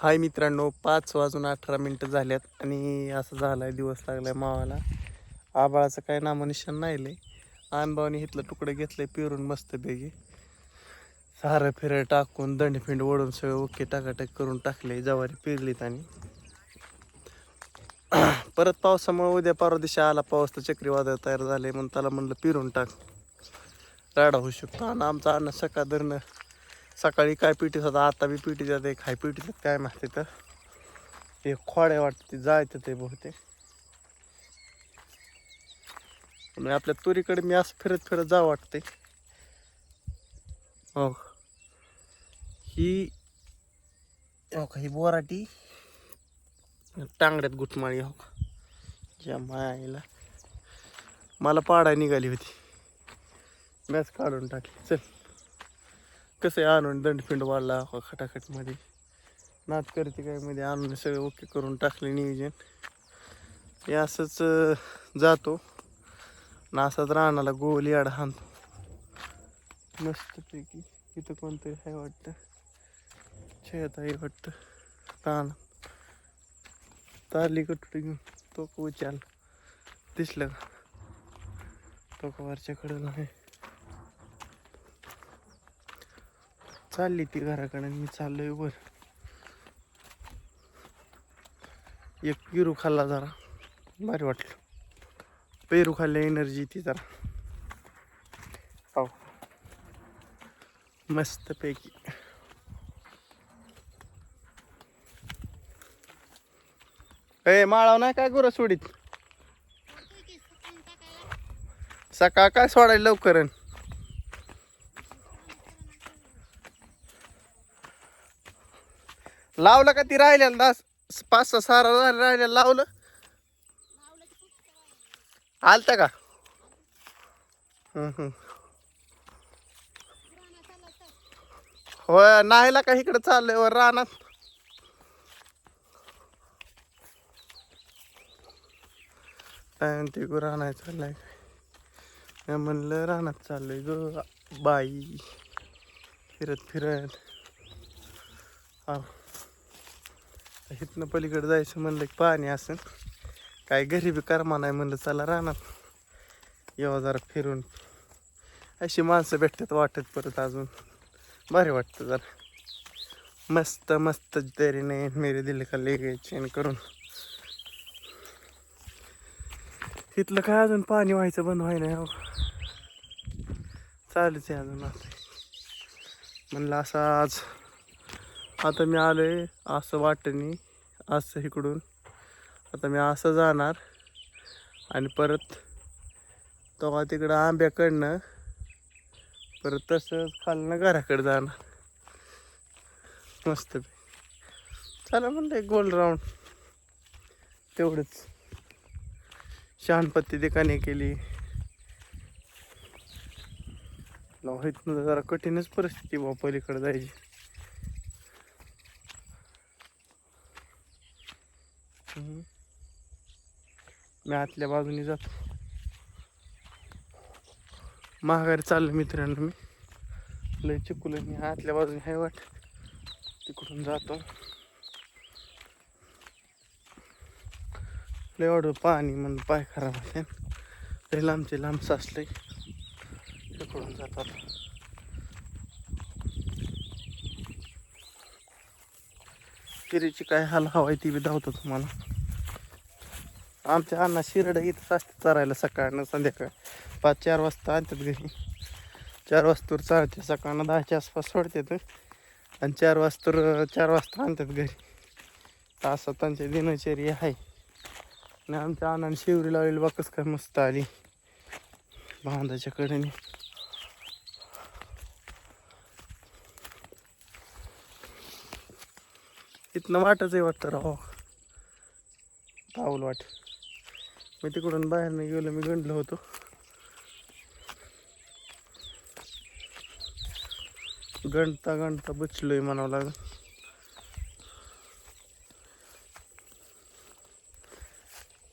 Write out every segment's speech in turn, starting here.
हाय मित्रांनो पाच वाजून अठरा मिनटं झाल्यात आणि असं झालाय दिवस लागलाय मावाला. आबाळाचं काय नामनिशाण नाही लय अनभावने इथलं तुकडं घेतलंय पिरून बेगी सारं फिरं टाकून दंडफिंड ओढून सगळं ओके टाकाटाक करून टाकले जवारी पिरलीत आणि. परत पावसामुळे उद्या परवा दिवशी आला पाऊस तर चक्रीवादळ तयार झाले म्हणून त्याला म्हणलं पिरून टाक. राडा होऊ शकतो. आणि आमचा अन्न सकाळ धरणं सकाळी काय पिटीत होता आता बी पिटी जाते काय पिटीचं काय माहिती तर. ते खोड्या वाटते जायचं ते बहुतेक. पण आपल्या तुरीकडे मी असं फिरत फिरत जा वाटते. हो ही हो का ही बोराटी टांगड्यात गुटमाळी हो का. ज्या मायला. मला पाडा निघाली होती. मॅच काढून टाकली. चल. कसं आहे आणून दंडपिंड वाढला खटाखटमध्ये. नाच करते काय मध्ये आणून सगळं ओके करून टाकले नियोजन. हे असंच जातो. ना असाच रानाला गोल याड हाणतो. मस्तपैकी इथं कोणतरी आहे वाटतं. छेताई वाटतं. तान तारली कटुटी घेऊन तो का उचाल दिसलं का? तो वरच्या कडेला आहे? चालली ती घराकडे मी चाललोय वर. एक पेरू खाल्ला जरा. भारी वाटलं. पेरू खाल्ल्या एनर्जी ती जरा. हो मस्त पैकी. ए माळाव नाही काय गुरं सोडीत? सकाळ काय सोडायला लवकर लावलं का ती राहिलेलं दास पाच सहा सारा राहिल्या लावलं. आलता का? होय नाहीला का इकडे चाललंय वर रानात? काय म्हणते गो राहणार चाललंय काय? म्हणलं रानात चाललंय ग बाई. फिरत फिरत. हा इथनं पलीकडे जायचं म्हणलं की पाणी असेल. काय गरिबी कर्मा नाही म्हणलं चला राहणार. येवा जरा फिरून. अशी माणसं भेटतात वाटत परत अजून. भारी वाटतं जरा. मस्त मस्त तरीने मेरे दिल का ले चेन करून. तिथलं काय अजून पाणी व्हायचं बंद व्हाय नाही चालूच आहे अजून म्हणलं असं आज आता मी आलो आहे असं वाटणी असं इकडून. आता मी असं जाणार आणि परत तेव्हा तिकडं आंब्याकडनं परत तसंच खालनं घराकडे जाणार. मस्त चला म्हणलं एक गोल राऊंड. तेवढंच. शहाणपत्ती देखाने केली. इथनं जरा कठीणच परिस्थिती बा पलीकडे जायची. मी आतल्या बाजूने जातो. महागारी चाललं मित्रांनो मी. लय चिकुलं मी आतल्या बाजूने आहे वाट. तिकडून जातो. लय वाढ पाणी म्हणून पाय खराब होते लय लांबचे लांब साचले तिकडून जातात. किरीची काय हाल हवाय ती बी धावतो तुम्हाला. आमच्या अण्णा शिरडं इथंच असते चरायला सकाळनं संध्याकाळ. पाच चार वाजता आणतात घरी. चार वाजतूर चालते सकाळनं दहाच्या आसपास सोडतात. आणि चार वाजता चार वाजता आणतात घरी. असं त्यांची दिनचर्या आहे. आणि आमच्या अण्णाने शिवरी लावलेली बाकस काय मस्त आली. बांधाच्या कडेने. इथनं वाटच आहे वाटतं राव. पाऊल वाट. मी तिकडून बाहेर नाही गेलो मी गंडलो होतो. गणता गणता बचलोय म्हणावं लागेल.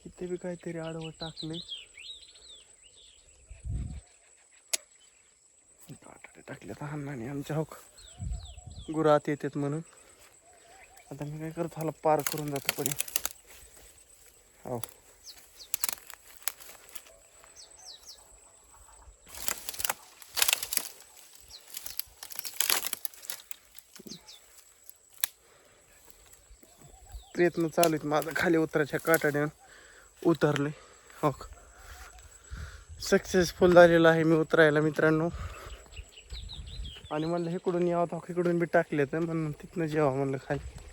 इथे बी काहीतरी आडवं टाकले टाकले तर अण्णाने आमच्या हो गुरात येतात म्हणून. आता मी काय करतो ह्याला पार करून जातो पडे हो. प्रयत्न चालू आहेत. माझा खाली उतरायच्या काटाड्यानं उतरले. हो सक्सेसफुल झालेला आहे मी उतरायला मित्रांनो. आणि म्हणलं इकडून यावं तर इकडून बी टाकले तर म्हणून तिथनं जेवा म्हणलं खाली.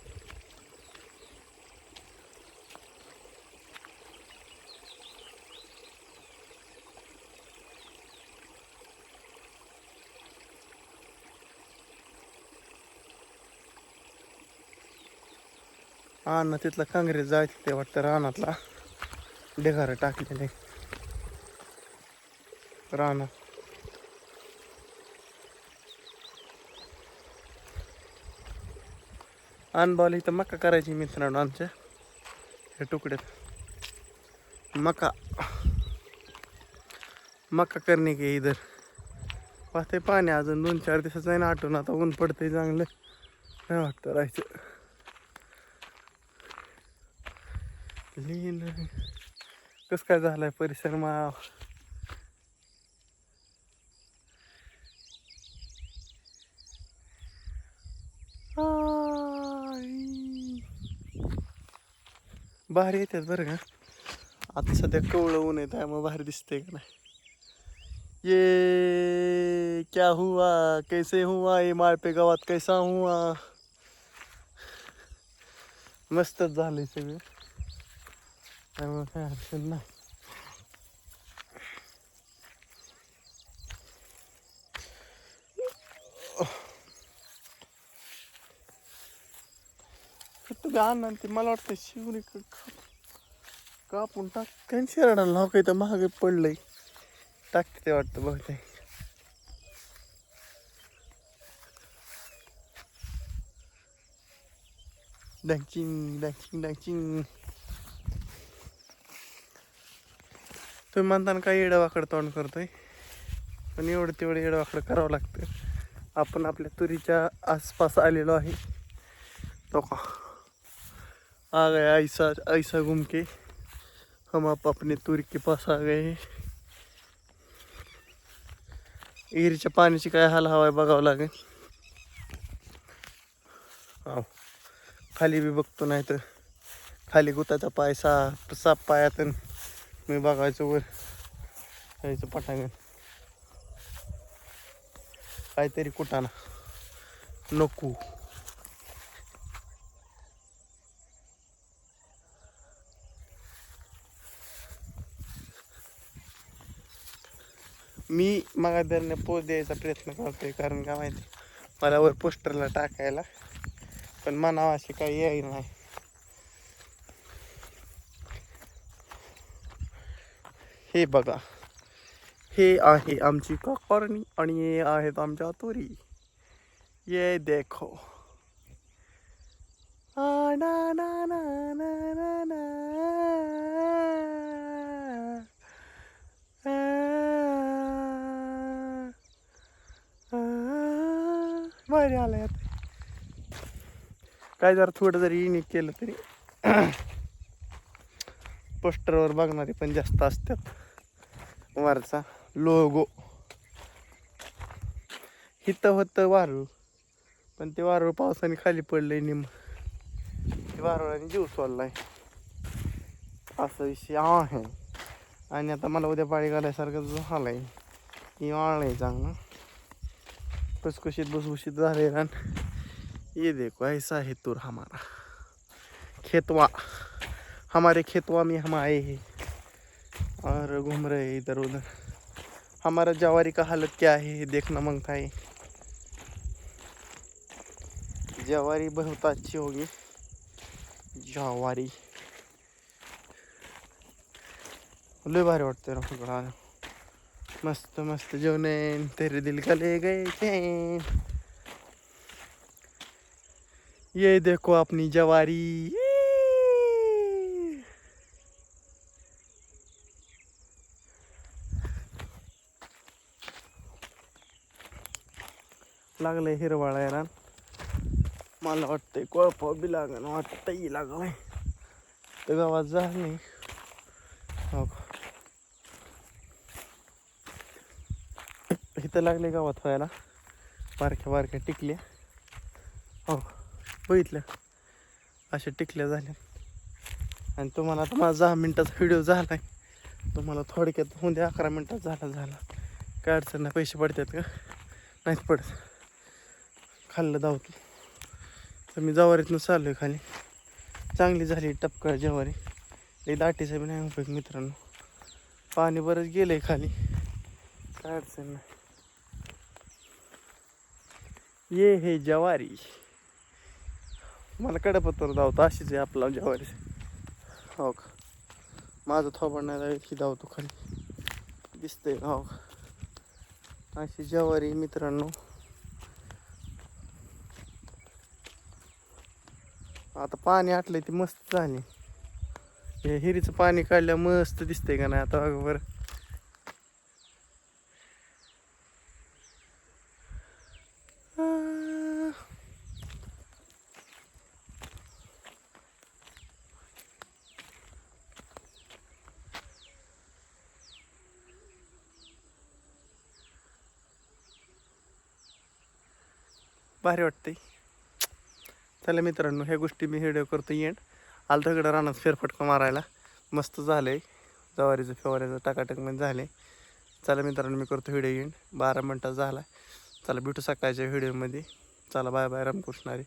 अन्न तिथला काँग्रेस जायचं ते वाटतं रानातला. ढेगारं टाकलेले. रानात अनबावली इथं मका करायची मित्रांनो आमच्या. हे तुकड्यात. मका. मका करणे की इधर. पाहते पाणी अजून दोन चार दिवसाचं नाही ना आठवण आता ऊन पडतंय चांगलं. काय वाटतं राहायचं. लीन कस काय झालाय परिसर माव? बाहेर येतात बरं का? आता सध्या कवळं ऊन येत आहे मग बाहेर दिसतंय का नाही? ये क्या हुआ? कैसे हुआ ये माळपे गावात? कैसा हुआ? मस्तच झालंय सगळं. त्यामुळे काय अडचण नाही. तुम्ही आणा ते मला वाटतं शिवणी क- क- कापून टाक त्यांनी शेरडाला नाव काही तर महाग पडलंय टाकते ते वाटतं बहुतेक डॅचिंग डॅचिंग डॅचिंग तुम्ही म्हणताना काय येडवाकड तोंड करतोय? पण एवढं तेवढं येडवाकड करावं लागतं. आपण आपल्या तुरीच्या आसपास आलेलो आहे. तो का? आ गए ऐसा ऐसा घूम के हम आप अपने तुरी के पास आ गए. इरीच्या पाण्याची काय हाल हवाय बघावं लागेल. हो खाली बी बघतो नाही तर खाली गुताचा पाय सा साप पायातून. मी बघायचं वर. जायचं पटांगण. काहीतरी कुटाना नको. मी मग पोच द्यायचा प्रयत्न करतोय कारण का माहिती? मला वर पोस्टरला टाकायला. पण मनावाशी काही येईल नाही. हे बघा. हे आहे आमची कॉर्नी आणि हे आहेत आमच्या तुरी. ये देखो. आ, ना, ना, ना, ना, ना, ना. आ, आलं यात काय जर थोडं जरी युनिक केलं तरी. पोस्टरवर बघणारे पण जास्त असतात. वरचा लोगो हिथं होतं वारूळ. पण ते वारूळ पावसाने खाली पडलंय निम ते वारुळाने जीव सोडलाय. असा विषय आहे. आणि आता मला उद्या पाळी घालायसारखं झालंय. की वाळलंय चांगलं. खुसखुशीत भुसभुशीत झाले रान. ये देखो ऐसा है तुर हमारा. खेतवा. हमारे खेतवा में हम आए हैं. और घूम रहे हैं इधर उधर। हमारा जवारी का हालत क्या है देखना माँगता है। जवारी बहुत अच्छी होगी। जवारी। लय भारी वाटते ना मस्त मस्त नैन तेरे दिल का ले गए चैन ये देखो अपनी जवारी। लागलं आहे हिरवाळायला मला वाटतंय कोळपाव बी लागणं वाटतंही लागलाय. तर गावात झालं नाही हो इथं लागले गावात व्हायला. बारक्या बारक्या टिकल्या. हो बघितलं. अशा टिकल्या झाल्या आणि तुम्हाला आता माझा दहा मिनटाचा व्हिडिओ झाला आहे तुम्हाला थोडक्यात होऊन द्या अकरा मिनटात झाला झाला. काय अडचण नाही पैसे पडतात का? नाहीच पडत. खाल्लं धावतो तर मी जवारीतनं चाललो आहे खाली. चांगली झाली टपकळ जवारी. लई दाटीचा बी नाही उपयोग मित्रांनो. पाणी बरंच गेलं आहे खाली. काय अडचण नाही. ये हे जवारी. मला कडपत्तर धावतो अशीच आहे आपला जवारी. हो का? माझं थोबड नाही की धावतो खाली. दिसतंय हो का? अशी जवारी मित्रांनो. आता पाणी आटलंय ती मस्त झाली. हे हिरीचं पाणी काढल्या मस्त दिसतंय का नाही आता बघा बरं. भारी वाटतंय. चला मित्रांनो ह्या गोष्टी मी व्हिडिओ करतो येण आलं तिकडं रानात फेरफटका मारायला. मस्त झालं आहे जवारीचं फेवाऱ्याचं टाकाटकमध्ये झाले. चला मित्रांनो मी करतो व्हिडिओ येईन बारा मिनटात झाला. चला भेटू सकाळच्या व्हिडिओमध्ये चला बाय बाय रामकृष्णारी